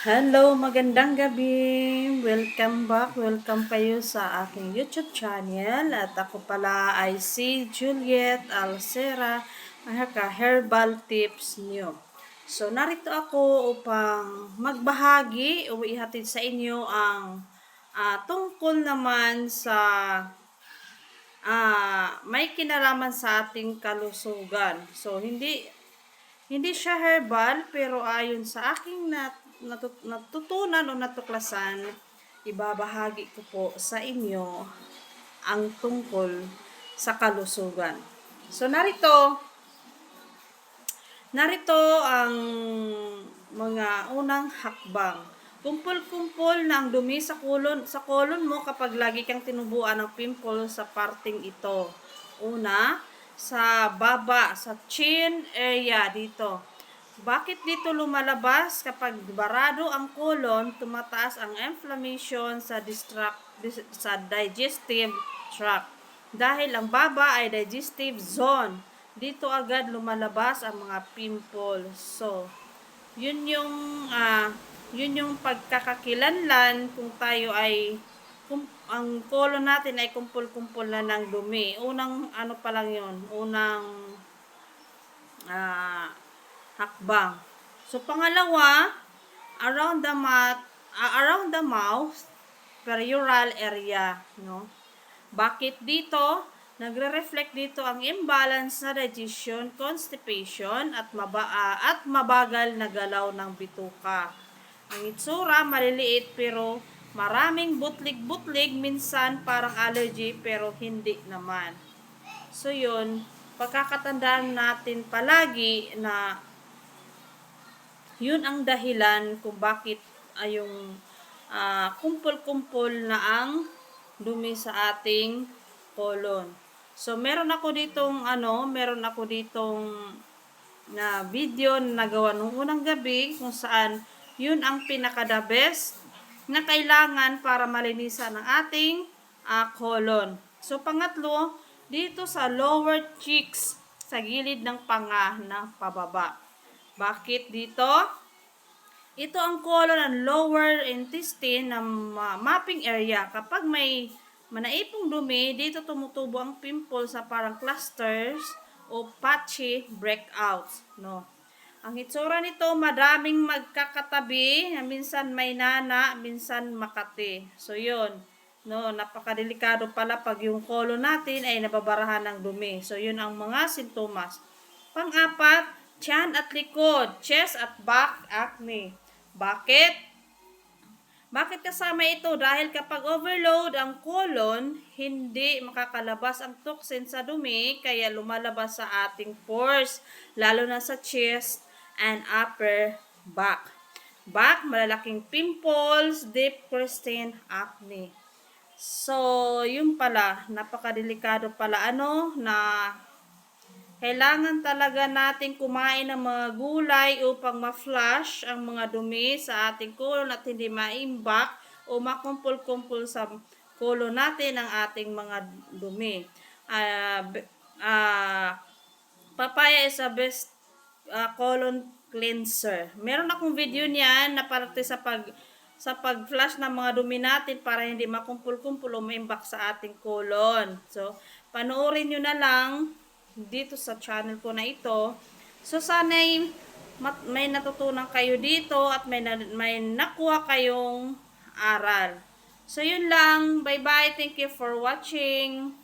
Hello, magandang gabi. Welcome back. Welcome kayo sa aking YouTube channel. At ako pala ay si Juliet Alcera, ka Herbal Tips New. So, narito ako upang magbahagi o ihatid sa inyo ang ah, tungkol naman sa ah, may kinalaman sa ating kalusugan. So, hindi hindi siya herbal, pero ayon sa aking nat natut- natutunan o natuklasan, ibabahagi ko po sa inyo ang tungkol sa kalusugan. So, narito, narito ang mga unang hakbang. Kumpul-kumpul na ang dumi sa kulon, sa kolon mo kapag lagi kang tinubuan ng pimple sa parting ito. Una, sa baba, sa chin area dito. Bakit dito lumalabas kapag barado ang colon, tumataas ang inflammation sa distract, dis- sa digestive tract. Dahil ang baba ay digestive zone, dito agad lumalabas ang mga pimples. So, yun yung ah, yun yung pagkakakilanlan kung tayo ay kung ang colon natin ay kumpul-kumpul na ng dumi. Unang ano pa lang yun, unang hakbang. So pangalawa, around the mouth, around the mouth, perioral area, no? Bakit dito? Nagre-reflect dito ang imbalance na digestion, constipation, at, maba, ah, at mabagal na galaw ng bituka. Ang itsura, maliliit pero maraming butlig-butlig, minsan parang allergy pero hindi naman. So yun, pagkakatandaan natin palagi na yun ang dahilan kung bakit ayong ah, kumpul-kumpul na ang dumi sa ating colon. So meron ako ditong ano, meron ako ditong na video na nagawa nung unang gabi kung saan yun ang pinaka the best na kailangan para malinisan ang ating ah, colon. So pangatlo, dito sa lower cheeks sa gilid ng panga na pababa. Bakit dito? Ito ang colon ng lower intestine na ma- mapping area. Kapag may manaipong dumi, dito tumutubo ang pimple sa parang clusters o patchy breakouts. No? Ang itsura nito, madaming magkakatabi, minsan may nana, minsan makati. So, yun. No, napakadelikado pala pag yung colon natin ay nababarahan ng dumi. So, yun ang mga sintomas. Pang-apat, tiyan at likod, chest at back acne. Bakit? Bakit kasama ito? Dahil kapag overload ang colon, hindi makakalabas ang toxin sa dumi, kaya lumalabas sa ating pores, lalo na sa chest and upper back. Back, malalaking pimples, deep crystalline acne. So, yun pala, napakadelikado pala ano na kailangan talaga natin kumain ng mga gulay upang ma-flush ang mga dumi sa ating colon at hindi maimbak o makumpul-kumpul sa colon natin ang ating mga dumi. B- ah, papaya is a best ah, colon cleanser. Meron akong video niyan na parte sa pag sa pag-flush ng mga dumi natin para hindi makumpul-kumpul o maimbak sa ating colon. So, panoorin nyo na lang dito sa channel ko na ito. So, sana'y may natutunan kayo dito at may, na- may nakuha kayong aral. So, yun lang. Bye-bye. Thank you for watching.